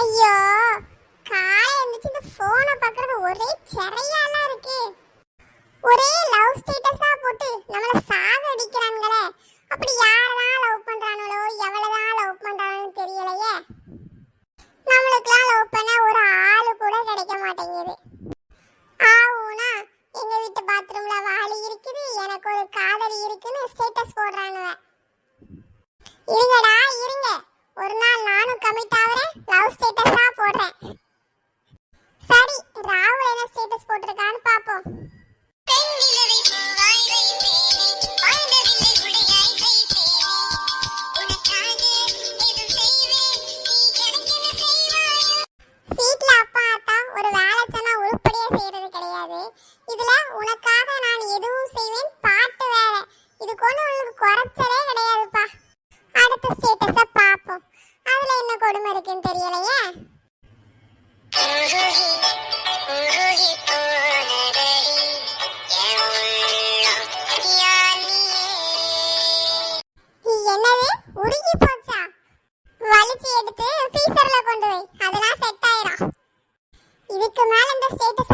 ஐயோ காலை எழுந்துச்சு இந்த போனை பார்க்கறது ஒரே சிறையாலாம் இருக்கு. ஒரே லவ் ஸ்டேட்டஸா போட்டு நம்மள சாக அடிக்கிறாங்களே இதுல என்ன கொடுமை இருக்குன்னு தெரியலையே? என்னது? உருகி போச்சா? வலிச்சு எடுத்து ஃப்ரீசர்ல கொண்டு வை. அதெல்லாம் செட் ஆயிரும். இதுக்கு மேல இந்த ஸ்டேட்டஸ்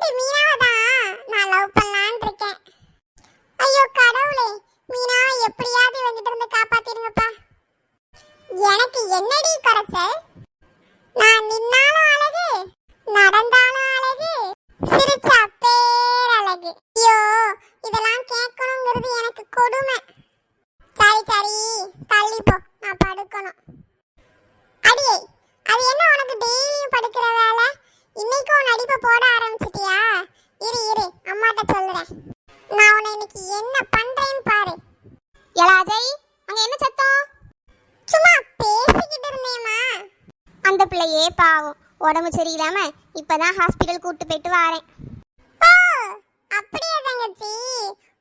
ஃப்ரெண்டு மீனாவை தான் நான் லவ் பண்ணலான்னு இருக்கேன். ஐயோ கடவுளே மீனா எப்படியாவது வந்துட்டு இருந்து காப்பாத்திடுங்கப்பா. எனக்கு என்னடி குறைச்சல்? நான் நின்னாலும் அழகு நடந்தாலும் அழகு சிரிச்சா பேரழகு. ஐயோ இதெல்லாம் கேட்கணுங்கிறது எனக்கு கொடுமை. சரி சரி தள்ளி போ நான் படுக்கணும். அடியே அது என்ன உனக்கு டெய்லியும் படுக்க அந்த பிள்ளையே பாவம். உடம்பு சரியில்லாம இப்பதான் ஹாஸ்பிட்டல் கூட்டு போயிட்டு வாரேன். ஓ அப்படியே தங்கச்சி?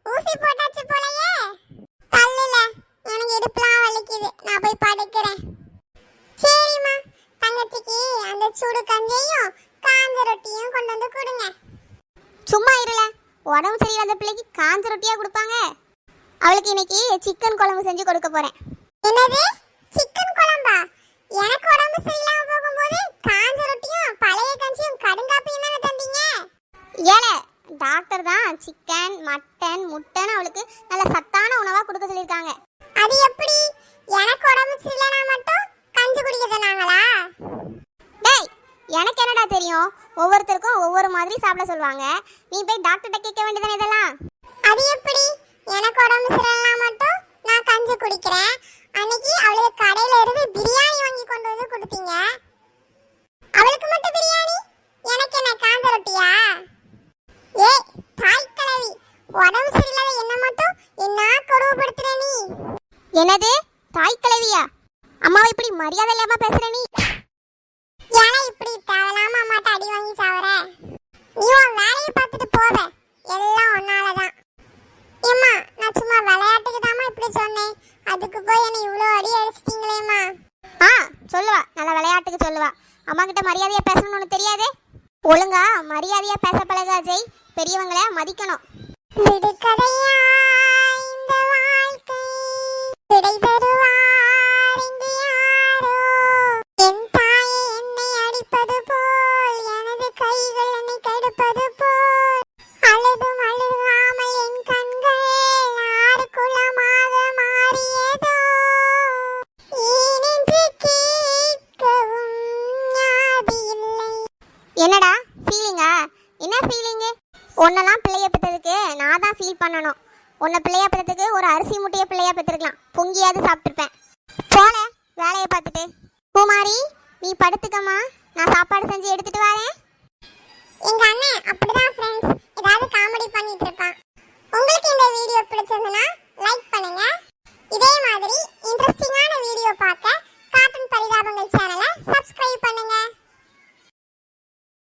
ஊசி போட்டாச்சு போலயே. தள்ளுல. எனக்கு இடுப்புலாம் வலிக்குது. நான் போய் படுக்கிறேன். சரிம்மா. தங்கச்சிக்கு அந்த சுடு கஞ்சியும் காஞ்ச ரொட்டியும் கொண்டு வந்து கொடுங்க. சும்மா இருல. உடம்பு சரியில்லாத பிள்ளைக்கு காஞ்ச ரொட்டியா கொடுப்பாங்க. அவளுக்கு இன்னைக்கு சிக்கன் குழம்பு செஞ்சு கொடுக்க போறேன். என்னது? எனக்கு உடம்பு சரியில்லாம போகும்போது காஞ்ச ரொட்டியும் பழைய கஞ்சியும் கடுங்காப்பியும் தானே தந்தீங்க? ஏல டாக்டர் தான் சிக்கன் மட்டன் முட்டன் அவளுக்கு நல்ல சத்தான உணவா கொடுக்க சொல்லியிருக்காங்க. அது எப்படி? எனக்கு உடம்பு சரியில்லைனா மட்டும் கஞ்சி குடிக்க சொன்னாங்களா? டேய் எனக்கு என்னடா தெரியும்? ஒவ்வொருத்தருக்கும் ஒவ்வொரு மாதிரி சாப்பிட சொல்லுவாங்க. நீ போய் டாக்டர்கிட்ட கேட்க வேண்டியதானே இதெல்லாம்? அது எப்படி? எனக்கு உடம்பு சரியில்லைனா மட்டும் நான் கஞ்சி குடிக்கிறேன் அன்னைக்கு அவளுக்கு கடையில இருந்து பிரியாணி வாங்கி கொண்டு வந்து கொடுத்தீங்க? அவளுக்கு மட்டும் பிரியாணி? எனக்கு என்ன காஞ்ச ரொட்டியா? ஏ தாய் கிழவி உடம்பு சரியில்லாத என்ன மட்டும் என்ன கொடுமைப்படுத்துற நீ? என்னது? தாய் கிழவியா அம்மாவை இப்படி மரியாதை இல்லாம பேசுற நீ? ஏன்னா இப்படி தேவையில்லாம அம்மாட்ட அடி வாங்கி சாவற? நீ உன் வேலையை பார்த்துட்டு போவ. எல்லாம் உன்னாலதான். ஏம்மா நான் சும்மா விளையாட்டுக்கு தாம்மா இப்படி சொன்னேன். அதுக்கு போய் என்னை இவ்வளோ அடி அடிச்சிட்டீங்களேம்மா. ஆ சொல்லுவா. நல்ல விளையாட்டுக்கு சொல்லுவா. அம்மா கிட்ட மரியாதையா பேசணும்னு உனக்கு தெரியாதே? ஒழுங்கா மரியாதையா பேச பழகா ஜெய். பெரியவங்கள மதிக்கணும். விடுகதையா இந்த வாழ்க்கை. என்ன ஃபீலிங்கு உன்னெல்லாம் பிள்ளைய பெற்றதுக்கு நான் தான் ஃபீல் பண்ணணும். உன்னை பிள்ளைய பெற்றதுக்கு ஒரு அரிசி முட்டையை பிள்ளையா பெற்றிருக்கலாம். பொங்கியாவது சாப்பிட்டுருப்பேன். போல வேலையை பார்த்துட்டு. குமாரி நீ படுத்துக்கம்மா. நான் சாப்பாடு செஞ்சு எடுத்துட்டு வரேன். எங்க அண்ணன் அப்படிதான் ஃப்ரெண்ட்ஸ் ஏதாவது காமெடி பண்ணிட்டு இருப்பான் உங்களுக்கு இந்த வீடியோ பிடிச்சிருந்தனா